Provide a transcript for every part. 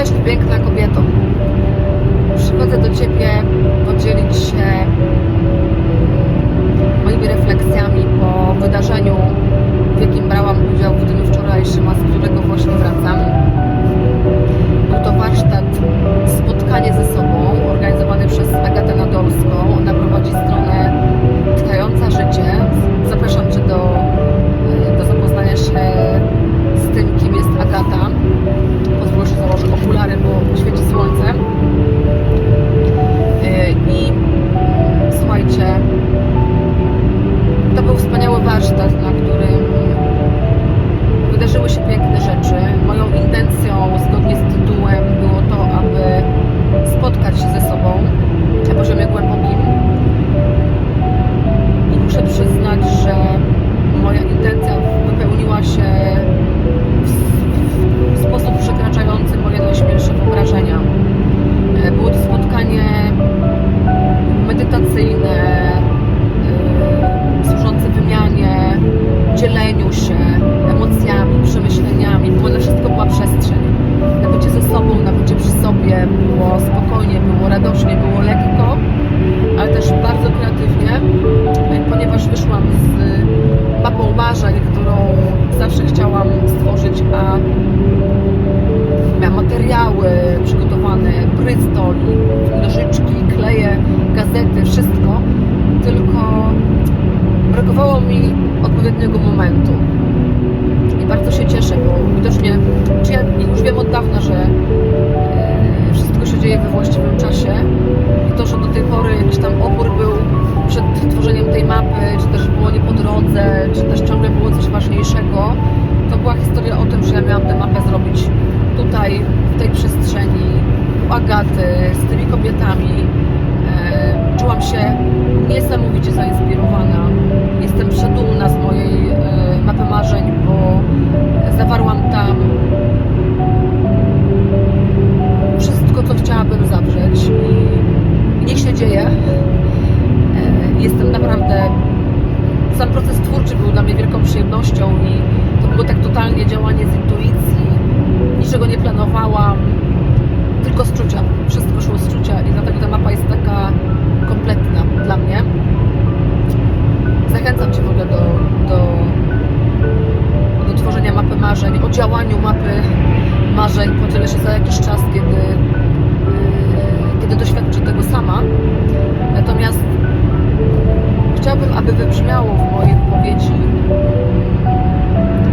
Cześć piękna kobieto. Przychodzę do Ciebie podzielić się moimi refleksjami po wydarzeniu, było radośnie, było lekko, ale też bardzo kreatywnie, e, ponieważ wyszłam z mapą marzeń, którą zawsze chciałam stworzyć, a miałam materiały przygotowane, brystol, nożyczki, kleje, gazety, wszystko, tylko brakowało mi odpowiedniego momentu. I bardzo się cieszę, bo widocznie, czy ja już wiem od dawna, że właściwym czasie i to, że do tej pory jakiś tam opór był przed tworzeniem tej mapy, czy też było nie po drodze, czy też ciągle było coś ważniejszego, to była historia o tym, że ja miałam tę mapę zrobić tutaj, w tej przestrzeni, u Agaty, z tymi kobietami. E, Czułam się niesamowicie zainspirowana. Jestem przedumna z mojej e, mapy marzeń, bo zawarłam tam naprawdę sam proces twórczy był dla mnie wielką przyjemnością i to było tak totalnie działanie z intuicji. Niczego nie planowałam, tylko z czucia. Wszystko szło z czucia i dlatego ta mapa jest taka kompletna dla mnie. Zachęcam Cię w ogóle do, do, do tworzenia mapy marzeń, o działaniu mapy marzeń. Podzielę się za jakiś czas, kiedy, yy, kiedy doświadczę tego aby wybrzmiało w mojej wypowiedzi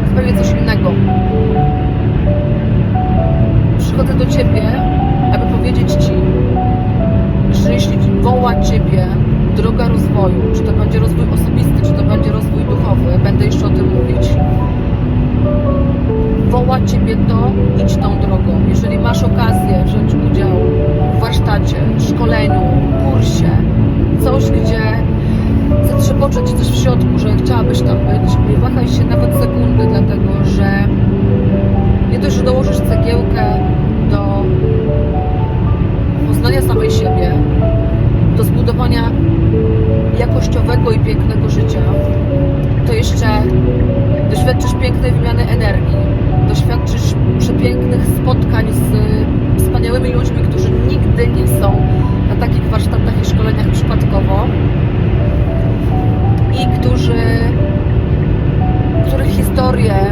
zupełnie coś innego. Przychodzę do Ciebie, aby powiedzieć Ci, że jeśli woła Ciebie droga rozwoju, czy to będzie rozwój osobisty, czy to będzie rozwój duchowy, będę jeszcze o tym mówić, woła Ciebie to, idź tą drogą. Jeżeli masz okazję wziąć udział w warsztacie, szkoleniu, kursie, coś, gdzie zatrzepoczeć coś w środku, że chciałabyś tam być, nie wahaj się nawet sekundy, dlatego że nie dość, że dołożysz cegiełkę do poznania samej siebie, do zbudowania jakościowego i pięknego życia, to jeszcze doświadczysz pięknej wymiany energii, doświadczysz przepięknych spotkań z wspaniałymi ludźmi, którzy nigdy nie są na takich warsztatach i szkoleniach przypadkowo którzy, których historie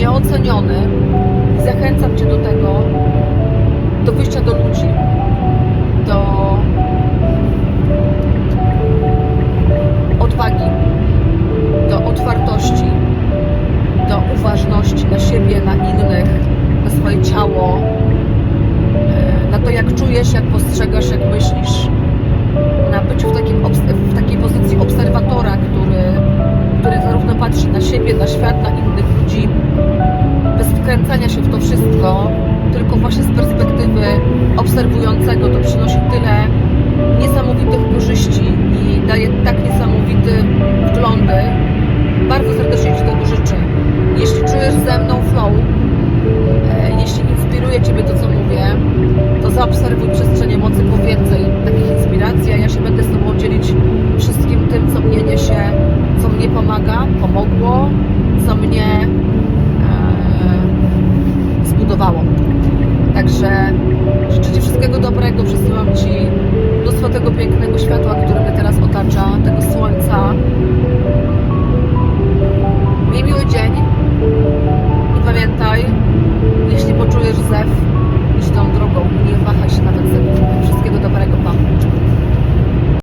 nieoceniony i zachęcam Cię do tego, do wyjścia do ludzi, do odwagi, do otwartości, do uważności na siebie, na innych, na swoje ciało, e, na to, jak czujesz, jak postrzegasz, jak myślisz. Na byciu w, takim, w takiej pozycji obserwatora, który, który zarówno patrzy na siebie, na świat, na innych, bez wkręcania się w to wszystko, tylko właśnie z perspektywy obserwującego to przynosi tyle niesamowitych korzyści i daje tak niesamowite wglądy. Bardzo serdecznie Ci tego życzę. Jeśli czujesz ze mną flow, e, jeśli inspiruje Ciebie to, co mówię, to zaobserwuj przestrzenie mocy po więcej takich inspiracji, a ja się będę z Tobą dzielić wszystkim tym, co mnie niesie, co mnie pomaga, pomogło, co mnie Także życzę Ci wszystkiego dobrego, przesyłam Ci mnóstwo tego pięknego światła, które mnie teraz otacza, tego słońca.